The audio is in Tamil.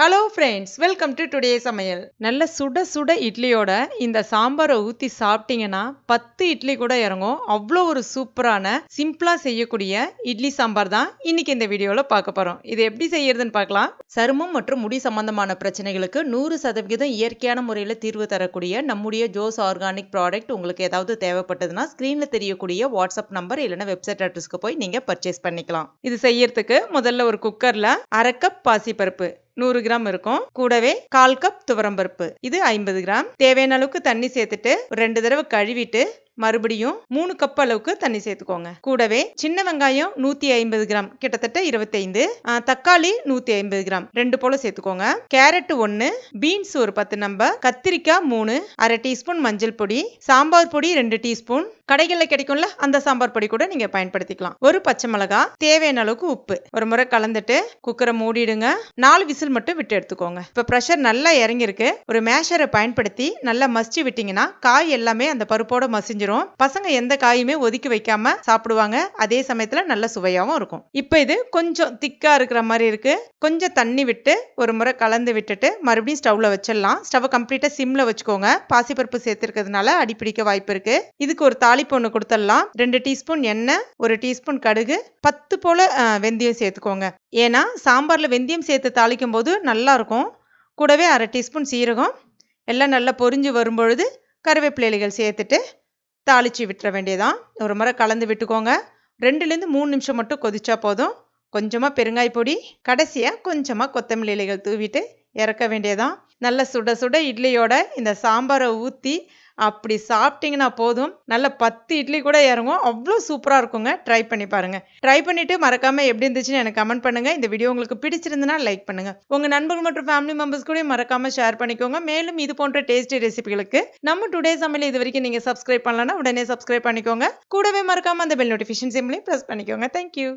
Hello friends welcome to today சமையல். நல்ல சுட சுட இட்லியோட இந்த சாம்பாரை ஊற்றி சாப்பிட்டீங்கன்னா பத்து இட்லி கூட இறங்கும். அவ்வளோ ஒரு சூப்பரான சிம்பிளாக செய்யக்கூடிய இட்லி சாம்பார் தான் இன்னைக்கு இந்த வீடியோவில் பார்க்க போகிறோம் இது எப்படி செய்யறதுன்னு பார்க்கலாம். சருமம் மற்றும் முடி சம்பந்தமான பிரச்சனைகளுக்கு நூறு சதவிகிதம் இயற்கையான முறையில் தீர்வு தரக்கூடிய நம்முடைய ஜோஸ் ஆர்கானிக் ப்ராடக்ட் உங்களுக்கு ஏதாவது தேவைப்பட்டதுன்னா ஸ்க்ரீனில் தெரியக்கூடிய வாட்ஸ்அப் நம்பர் இல்லைன்னா வெப்சைட் அட்ரஸ்க்கு போய் நீங்கள் பர்ச்சேஸ் பண்ணிக்கலாம். இது செய்யறதுக்கு முதல்ல ஒரு குக்கரில் அரை கப் பாசிப்பருப்பு நூறு கிராம் இருக்கும். கூடவே கால் கப் துவரம்பருப்பு. இது ஐம்பது கிராம். தேவையான அளவுக்கு தண்ணி சேர்த்துட்டு ரெண்டு தடவை கழுவிட்டு மறுபடியும் மூணு கப் அளவுக்கு தண்ணி சேர்த்துக்கோங்க. கூடவே சின்ன வெங்காயம் நூத்தி ஐம்பது கிராம் கிட்டத்தட்ட இருபத்தைந்து. தக்காளி நூத்தி ஐம்பது கிராம் ரெண்டு போல சேர்த்துக்கோங்க. கேரட் ஒன்னு பீன்ஸ் ஒரு பத்து நம்ப கத்திரிக்காய் மூணு அரை டீஸ்பூன் மஞ்சள் பொடி சாம்பார் பொடி ரெண்டு டீஸ்பூன். கடைகளில் கிடைக்கும்ல அந்த சாம்பார் பொடி கூட நீங்க பயன்படுத்திக்கலாம். ஒரு பச்சை மிளகா தேவையான அளவுக்கு உப்பு. ஒரு முறை கலந்துட்டு குக்கரை மூடிடுங்க. நாலு விசில் மட்டும் விட்டு எடுத்துக்கோங்க. இப்ப ப்ரெஷர் நல்லா இறங்கியிருக்கு. ஒரு மேஷரை பயன்படுத்தி நல்லா மசிச்சு விட்டீங்கன்னா காய் எல்லாமே அந்த பருப்போட செஞ்சிரும் பசங்க எந்த காயுமே ஒதுக்கி வைக்காம சாப்பிடுவாங்க. அதே சமயத்துல நல்ல சுவையாகவும் இருக்கும். இப்போ இது கொஞ்சம் திக்கா இருக்கிற மாதிரி இருக்கு. கொஞ்சம் தண்ணி விட்டு ஒரு முறை கலந்து விட்டுட்டு மறுபடியும் ஸ்டவ்ல வச்சிடலாம். ஸ்டவ் கம்ப்ளீட்டா சிம்ல வச்சுக்கோங்க. பாசிப்பருப்பு சேர்த்திருக்கிறதுனால அடிப்பிடிக்க வாய்ப்பு இருக்கு. இதுக்கு ஒரு தாளிப்பு ஒன்று கொடுத்துடலாம். ரெண்டு டீஸ்பூன் எண்ணெய் ஒரு டீஸ்பூன் கடுகு பத்து போல வெந்தயம் சேர்த்துக்கோங்க. ஏன்னா சாம்பார்ல வெந்தயம் சேர்த்து தாளிக்கும் போது நல்லா இருக்கும். கூடவே அரை டீஸ்பூன் சீரகம். எல்லாம் நல்லா பொரிஞ்சு வரும்பொழுது கருவேப்பிலைகள் சேர்த்துட்டு தாளித்து விட்டுற வேண்டியதான் ஒரு முறை கலந்து விட்டுக்கோங்க. ரெண்டுலேருந்து மூணு நிமிஷம் மட்டும் கொதிச்சா போதும். கொஞ்சமாக பெருங்காய் பொடி கடைசியாக கொஞ்சமாக கொத்தமல்லி இலைகள் தூவிட்டு இறக்க வேண்டியதான் நல்ல சுட சுட இட்லியோட இந்த சாம்பாரை ஊற்றி அப்படி சாப்பிட்டீங்கன்னா போதும். நல்ல பத்து இட்லி கூட இறங்கும். அவ்வளோ சூப்பராக இருக்குங்க. ட்ரை பண்ணி பாருங்கள் ட்ரை பண்ணிவிட்டு மறக்காமல் எப்படி இருந்துச்சுன்னு எனக்கு கமெண்ட் பண்ணுங்கள் இந்த வீடியோ உங்களுக்கு பிடிச்சிருந்துன்னா லைக் பண்ணுங்கள் உங்கள் நண்பர்கள் மற்றும் ஃபேமிலி மெம்பர்ஸ் கூட மறக்காமல் ஷேர் பண்ணிக்கோங்க. மேலும் இது போன்ற டேஸ்டி ரெசிபிகளுக்கு நம்ம டுடே சமையல் இது வரைக்கும் நீங்கள் சப்ஸ்கிரைப் பண்ணலன்னா உடனே சப்ஸ்கிரைப் பண்ணிக்கோங்க. கூடவே மறக்காமல் அந்த பெல் நோட்டிஃபிகேஷன் சிம்லையும் ப்ரெஸ் பண்ணிக்கோங்க. Thank you